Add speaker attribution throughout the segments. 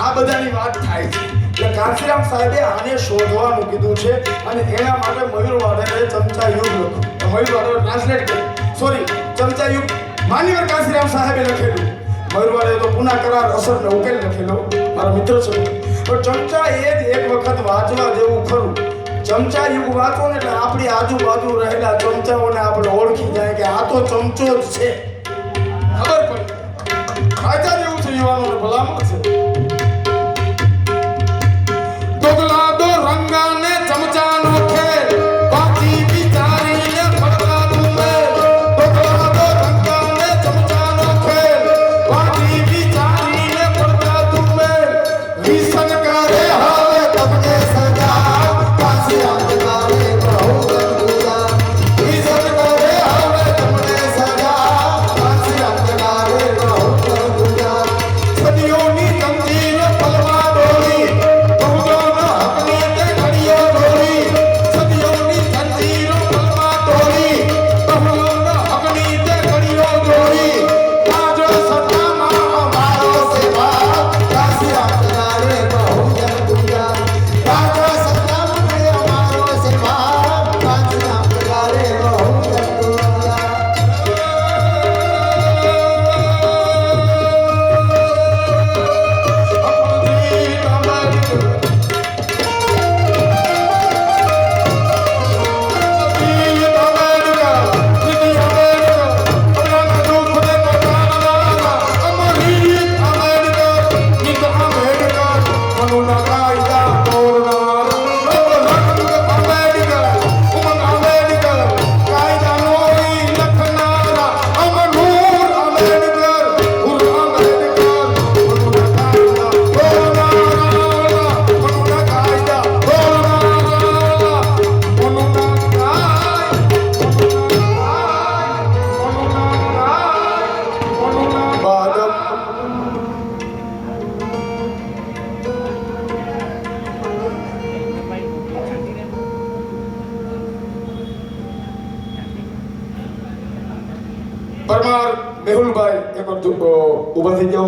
Speaker 1: આ બધાની વાત થાય છે. એટલે કાંચીરામ સાહેબે આને શોધવાનું કીધું છે અને એના માટે મયુર વાડેરે ચમચા યુગ લખ્યું. મયુર વાડેરે ટ્રાન્સલેટ કર્યું સોરી ચમચા યુગ માનીવર કાંચીરામ સાહેબે લખેલું. મયુર વાડે તો પુના કરાર અસર ને ઉકેલ લખેલો. મારા મિત્ર છે. પણ ચમચા એ જ એક વખત વાંચવા જેવું ખરું. ચમચા યુગ વાંચો ને એટલે આપણી આજુબાજુ રહેલા ચમચાઓને આપણે ઓળખી જાય કે આ તો ચમચો જ છે. ખબર પડી. ખાચા જેવું છે યુવાનોને ભલામણ છે. ડોગલા દો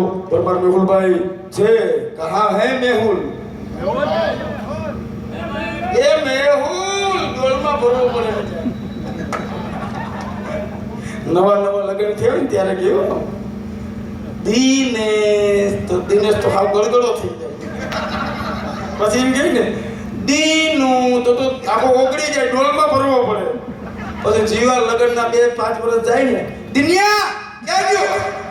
Speaker 1: પરમાર મેહુલભાઈ છે. કહા હે મેહુલ? એ મેહુલ ગોળમાં ભરવો પડે નવા નવા લગ્ન થયા ને ત્યારે કેવો? દિનેશ, તો દિનેશ તો હાવ ગળગળો થઈ જાય. પછી એમ કહે ને, દીનું, તો તો આખો ઓગળી જાય, ડોલમાં ભરવો પડે. પછી જીવા લગ્નના બે પાંચ વર્ષ જાય ને, દિનિયા, ક્યાં ગયો?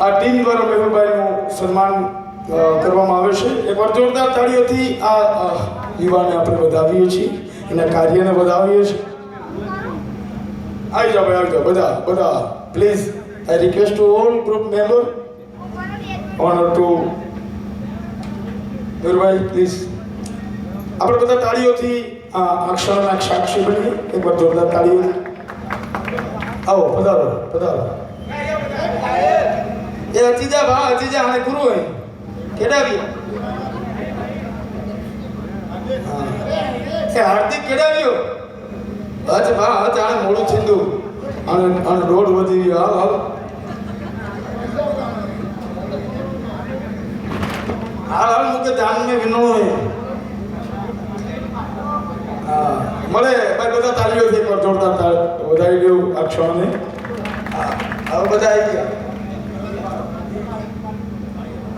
Speaker 1: આ ટીમ દ્વારા મેહુલભાઈનું સન્માન કરવામાં આવે છે. એકવાર જોરદાર તાળીઓથી આ યુવાને આપણે વધાવીએ છીએ, એના કાર્યને વધાવીએ છીએ. આવી જાઓ ભાઈ, આવી જાઓ. બધા બધા please I request to all group member honour to Mehulbhai please આપણે બધા તાળીઓથી, આ ક્ષણના સાક્ષી બનીએ. એકવાર જોરદાર તાળીઓથી આવો, પધારો પધારો. એ અચીજા ભા અચીજા આને ગુરુ હે કેડાવ્યો હા. એ હાર્દિક કેડાવ્યો અચ ભા અચ આને મોડું છિંદુ. અને અને રોડ વધી ગયો. હાલ હાલ. હાલ હાલ, મુકે જાન મે વિનો હે. હા મળે બધા તાળીઓથી એકવાર જોરદાર તાળ. વધાવી દેવું આ ક્ષણને? હવે બધા આવી ગયા.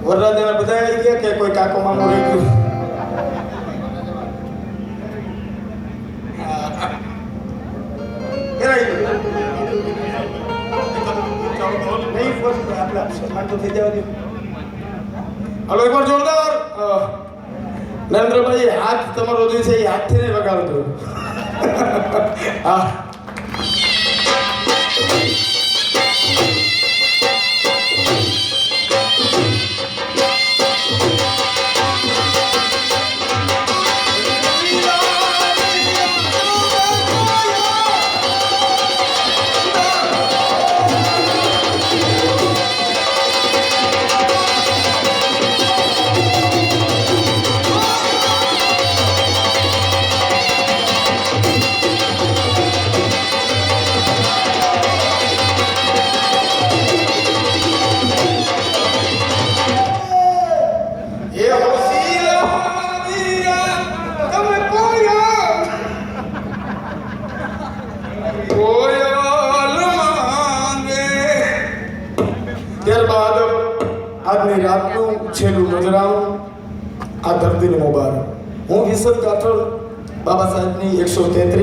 Speaker 1: વરરાજાના બધા આવી ગયા કે કોઈ કાકો મામો રહી ગયું? હા. એક વાર હલો જોરદાર નરેન્દ્રભાઈ હાથ, તમારો જે છે એ હાથથી નહીં વગાડતો હા.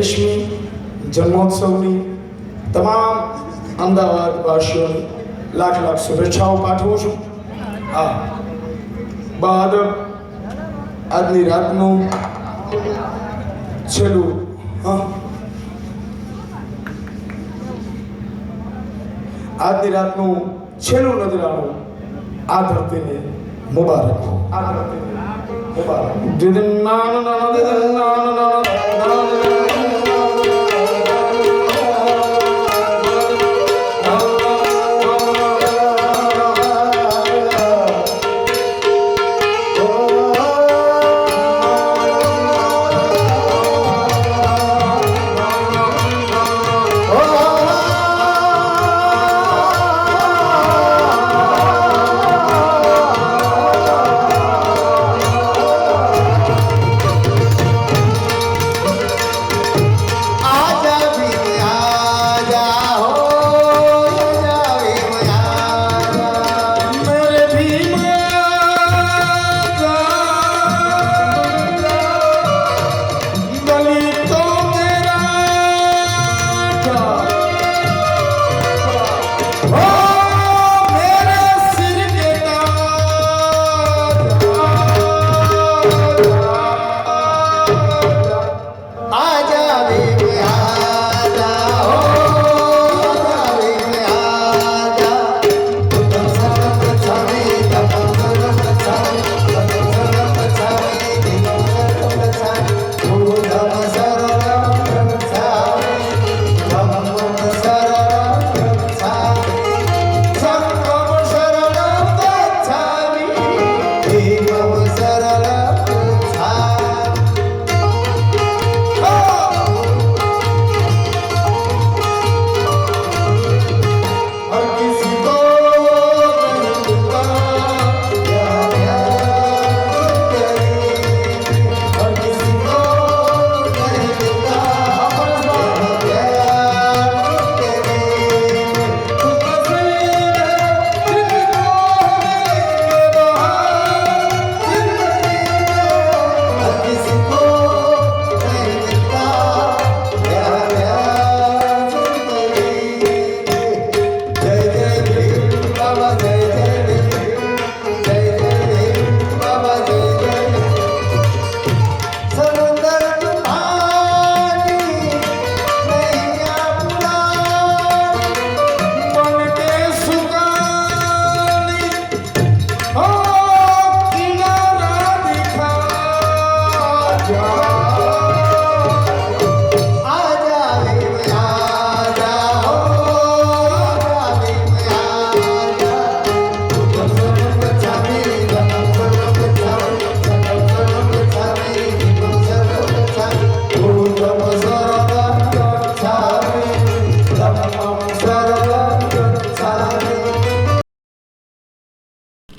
Speaker 2: એકસો જન્મોત્સવની તમામ અમદાવાદવાસીઓની લાખ લાખ શુભેચ્છાઓ પાઠવું છું. આ બાદ આજની રાતનું છેલ્લું આજની રાતનું છેલ્લું નજરાણું આ ધરતીને મુબારક આ ધરતીને મુબારક.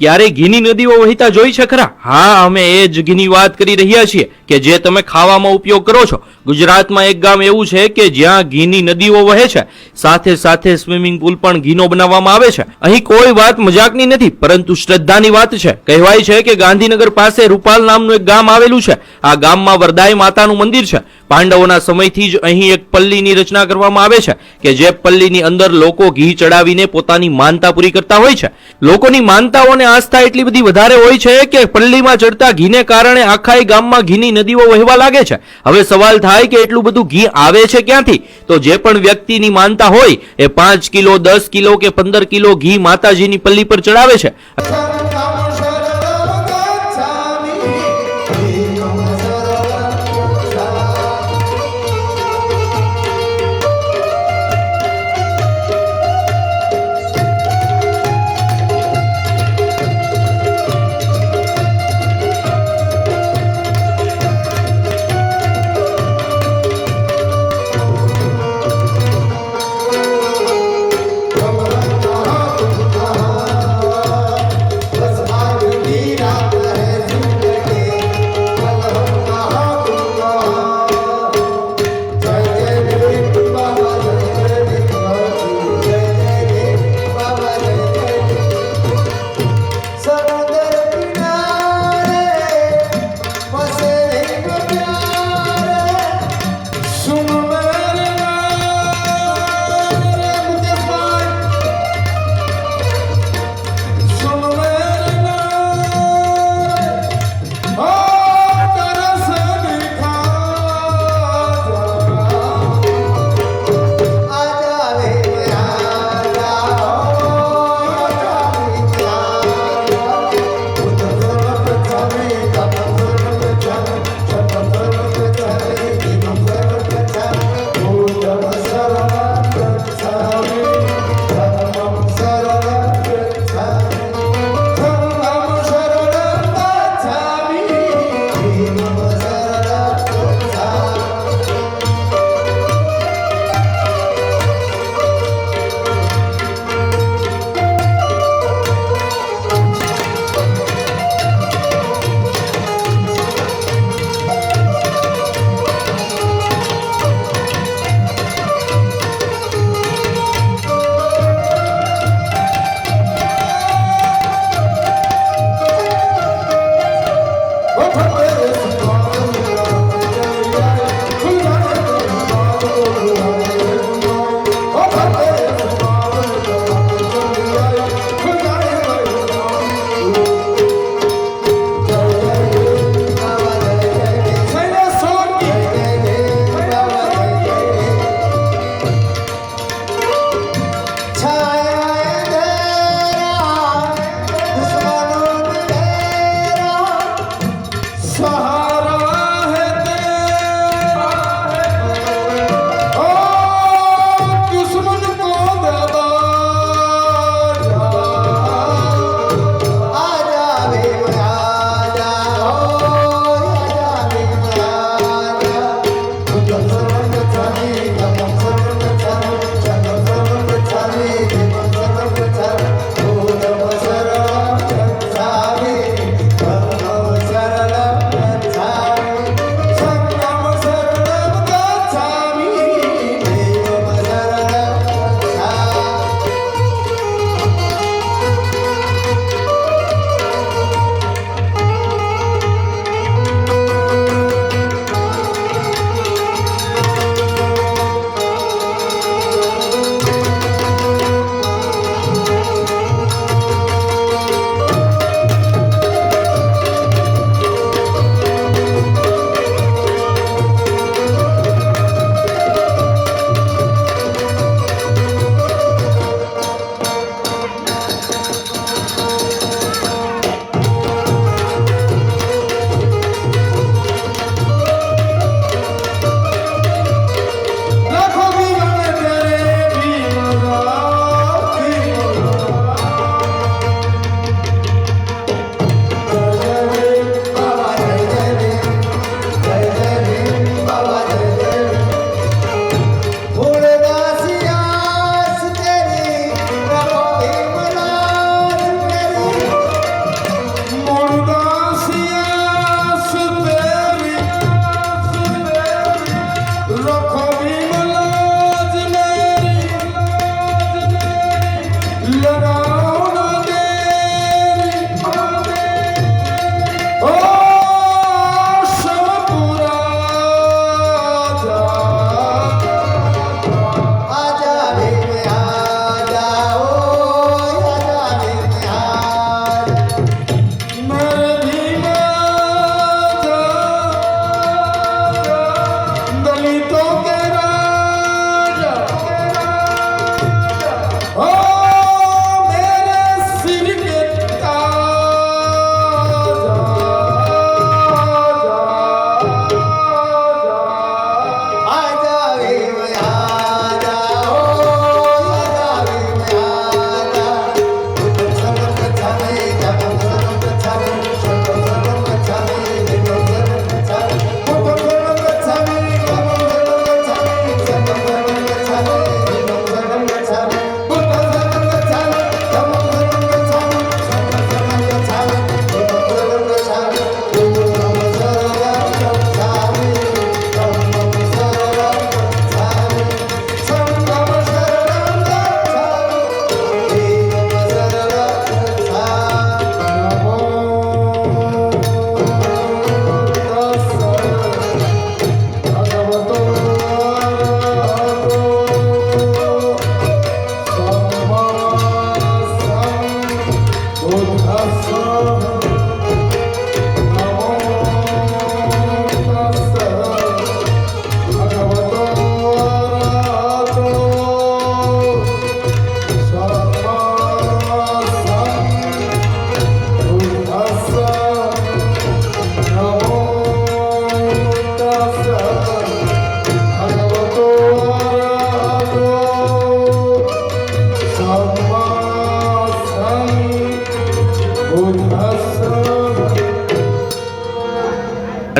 Speaker 3: ક્યારે ઘીની નદીઓ વહેતા જોઈ છે ખરા હા, અમે એ જ ઘીની વાત કરી રહ્યા છીએ. કે જે તમે ખાવામાં ઉપયોગ કરો છો. ગુજરાતમાં એક ગામ એવું છે કે જ્યાં ઘીની નદીઓ વહે છે. સાથે સાથે સ્વિમિંગ પુલ પણ ઘીનો બનાવવામાં આવે છે. અહીં કોઈ વાત મજાકની નથી, પરંતુ શ્રદ્ધાની વાત છે. કહેવાય છે કે ગાંધીનગર પાસે રૂપાલ નામનું એક ગામ આવેલું છે. આ ગામમાં વરદાય માતાનું મંદિર છે. પાંડવોના સમયથી જ અહીં એક પલ્લીની રચના કરવામાં આવે છે કે જે પલ્લીની અંદર લોકો ઘી ચડાવીને પોતાની માનતા પૂરી કરતા હોય છે. લોકોની માનતાઓને આસ્થા એટલી બધી વધારે હોય છે કે પલ્લીમાં ચડતા ઘીને કારણે આખા ગામમાં ઘીની નદીઓ વહેવા લાગે છે. હવે સવાલ થાય કે એટલું બધું ઘી આવે છે ક્યાંથી? તો જે પણ વ્યક્તિની માનતા હોય એ પાંચ કિલો, દસ કિલો કે પંદર કિલો ઘી માતાજીની પલ્લી પર ચડાવે છે.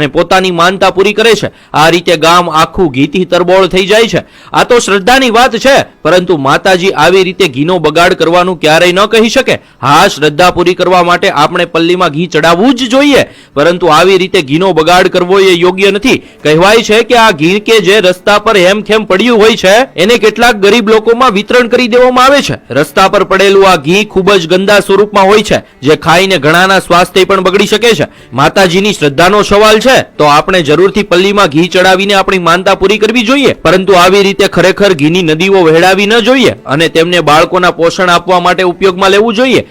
Speaker 3: અને પોતાની માનતા પૂરી કરે છે. આ રીતે ગામ આખું ઘીથી તરબોળ થઈ જાય છે. આ તો શ્રદ્ધાની વાત છે, પરંતુ માતાજી આવી રીતે ઘીનો બગાડ કરવાનું ક્યારેય ન કહી શકે. હા, શ્રદ્ધા પૂરી કરવા માટે આપણે પલ્લીમાં ઘી ચડાવવું જ જોઈએ, પરંતુ આવી રીતે ઘીનો બગાડ કરવો એ યોગ્ય નથી. કહેવાય છે કે આ ઘી કે જે રસ્તા પર હેમખેમ પડ્યું હોય છે, એને કેટલાક ગરીબ લોકોમાં વિતરણ કરી દેવામાં આવે છે. રસ્તા પર પડેલું આ ઘી ખૂબ જ ગંદા સ્વરૂપમાં હોય છે, જે ખાઈને ઘણાના સ્વાસ્થ્ય પણ બગડી શકે છે. માતાજીની શ્રદ્ધાનો સવાલ છે તો આપણે જરૂરથી પલ્લીમાં ઘી ચડાવીને આપણી માનતા પૂરી કરવી જોઈએ. પરંતુ આવી રીતે ખરેખર ઘીની નદીઓ વહેડાવી ન જોઈએ અને તેમને બાળકોના પોષણ આપવા માટે ઉપયોગમાં લેવું જોઈએ.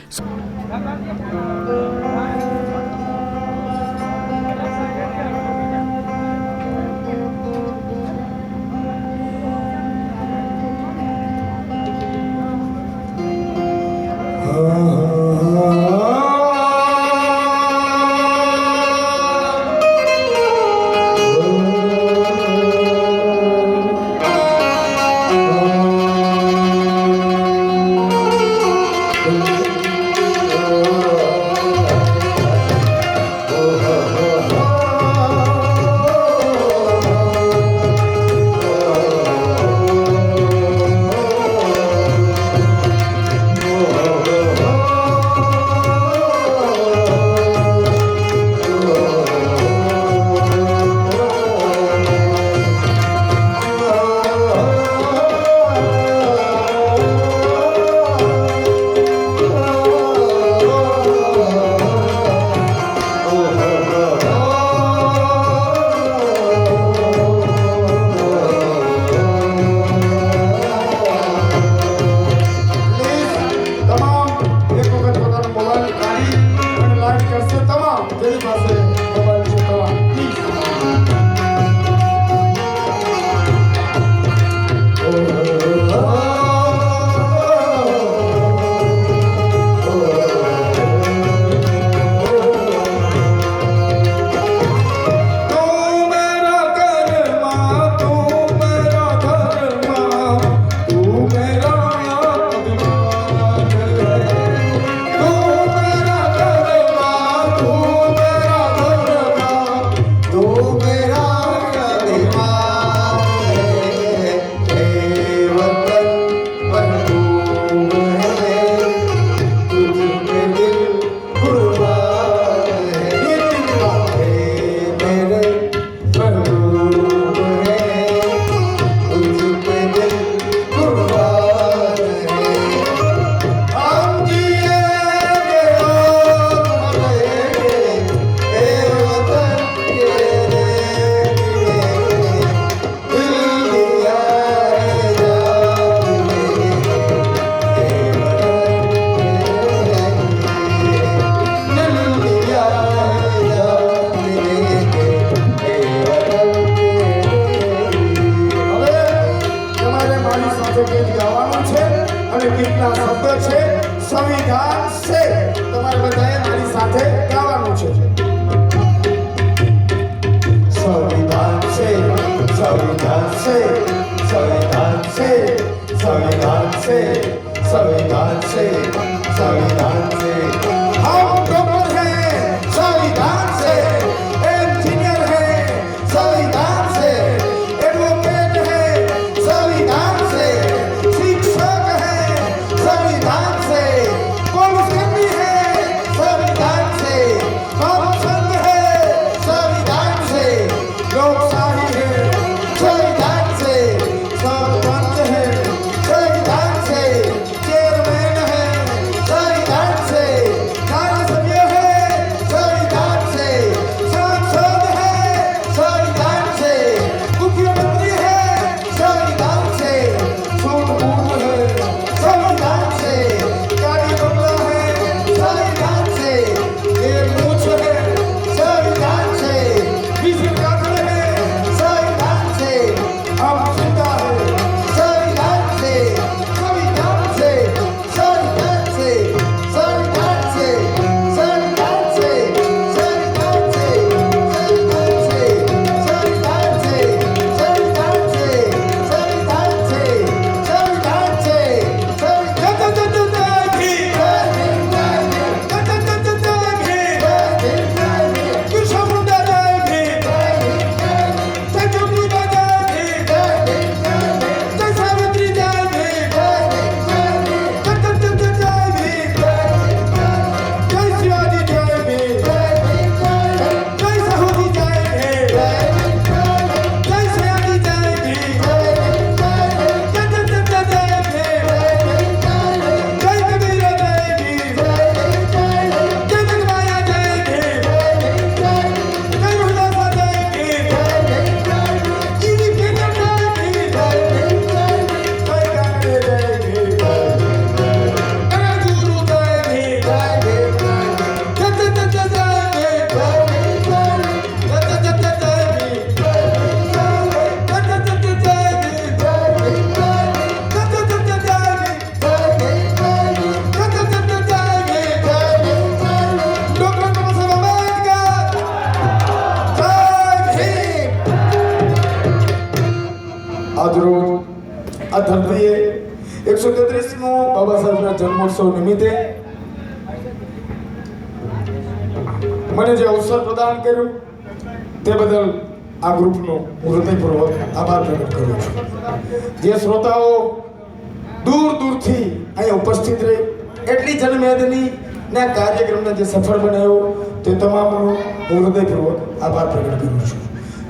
Speaker 1: હું હૃદયપૂર્વક આભાર પ્રગટ કરું છું. જે શ્રોતાઓ દૂર દૂરથી અહીંયા ઉપસ્થિત રહી, એટલી જનમેદની ને કાર્યક્રમને જે સફળ બનાવ્યો, તે તમામનો હું હૃદયપૂર્વક આભાર પ્રગટ કરું છું.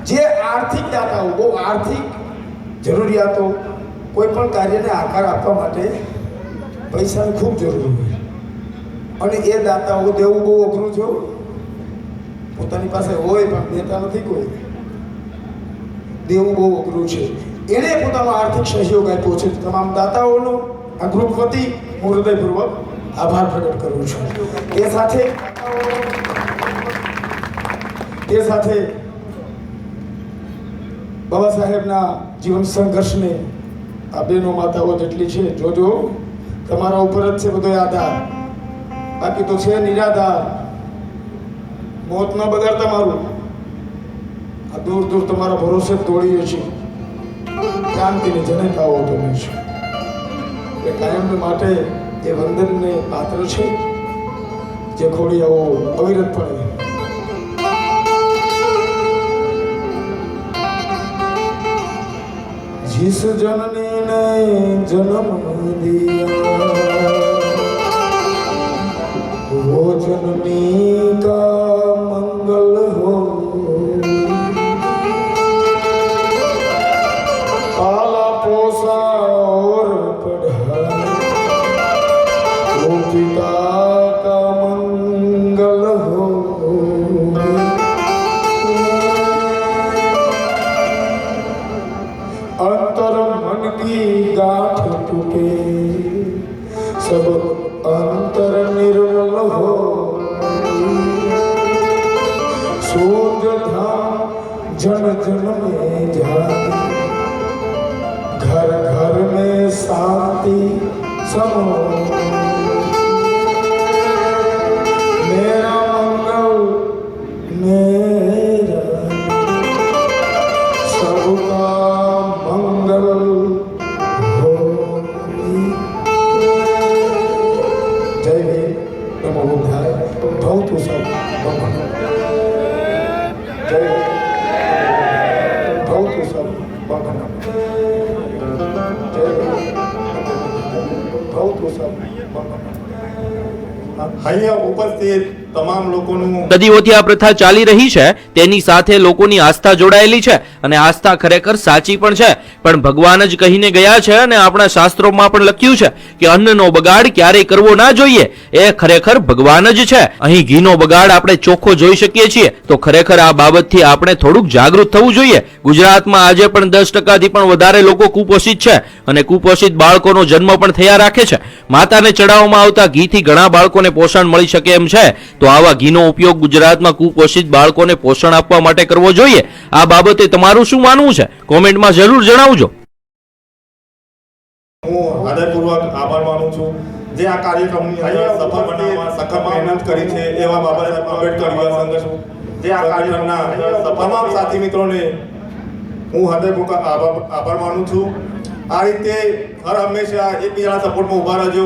Speaker 1: જે આર્થિક દાતાઓ, બહુ આર્થિક જરૂરિયાતો કોઈ પણ કાર્યને આકાર આપવા માટે પૈસાની ખૂબ જરૂર હોય. અને એ દાતાઓ દેવું બહુ અઘરું છે પોતાની પાસે હોય પણ દેતા નથી કોઈ. દેવું બહુ અઘરું છે. એણે પોતાનો આર્થિક સહયોગ આપ્યો છે. તમામ દાતાઓનો આ ગ્રુપ વતી હું હૃદયપૂર્વક આભાર પ્રગટ કરું છું. એ સાથે એ સાથે બાબા સાહેબના જીવન સંઘર્ષને આ બેનો માતાઓ જેટલી છે, જોજો, તમારા ઉપર જ છે બધો આધાર. બાકી તો છે નિરાધાર. મોત ન બગાડ તમારું આ દૂર દૂર તમારા ભરોસે દોડીએ છીએ. ક્રાંતિને જનક આવો તમે છે. એ કાયમ માટે એ વંદનને પાત્ર છે જે ખોડિયાઓ અવિરતપણે જીસ જનની ને જન્મ દિયા. વો જનની Okay.
Speaker 4: અહીંયા ઉપસ્થિત તમામ લોકોનું
Speaker 3: સદીઓથી આ પ્રથા ચાલી રહી છે. તેની સાથે લોકોની આસ્થા જોડાયેલી છે અને આસ્થા ખરેખર સાચી પણ છે. પણ ભગવાન જ કહીને ગયા છે અને આપણા શાસ્ત્રોમાં પણ લખ્યું છે કે અન્નનો બગાડ ક્યારેય કરવો ના જોઈએ. એ ખરેખર ભગવાન જ છે. અહીં ઘીનો બગાડ આપણે ચોખ્ખો જોઈ શકીએ છીએ. તો ખરેખર આ બાબતથી આપણે થોડુંક જાગૃત થવું જોઈએ. ગુજરાતમાં આજે પણ દસ ટકાથી પણ વધારે લોકો કુપોષિત છે અને કુપોષિત બાળકોનો જન્મ પણ થયા રાખે છે. માતાને ચડાવવામાં આવતા ઘીથી ઘણા બાળકોને પોષણ મળી શકે એમ છે. તો આવા ઘીનો ઉપયોગ ગુજરાતમાં કુપોષિત બાળકોને પોષણ આપવા માટે કરવો જોઈએ. આ બાબતે તમારું શું માનવું છે? કોમેન્ટમાં જરૂર જણાવજો.
Speaker 4: હું હૃદયપૂર્વક આભાર માનું છું. જે આ કાર્યક્રમની સફળ બનાવવા સખત મહેનત કરી છે એવા બાબા સાહેબ આંબેડકર યુવા સંઘ જે આ કાર્યક્રમના તમામ સાથી મિત્રોને હું હૃદયપૂર્વક આભાર આભાર માનું છું. આ રીતે હર હંમેશા એકબીજાના સપોર્ટમાં ઊભા રહેજો.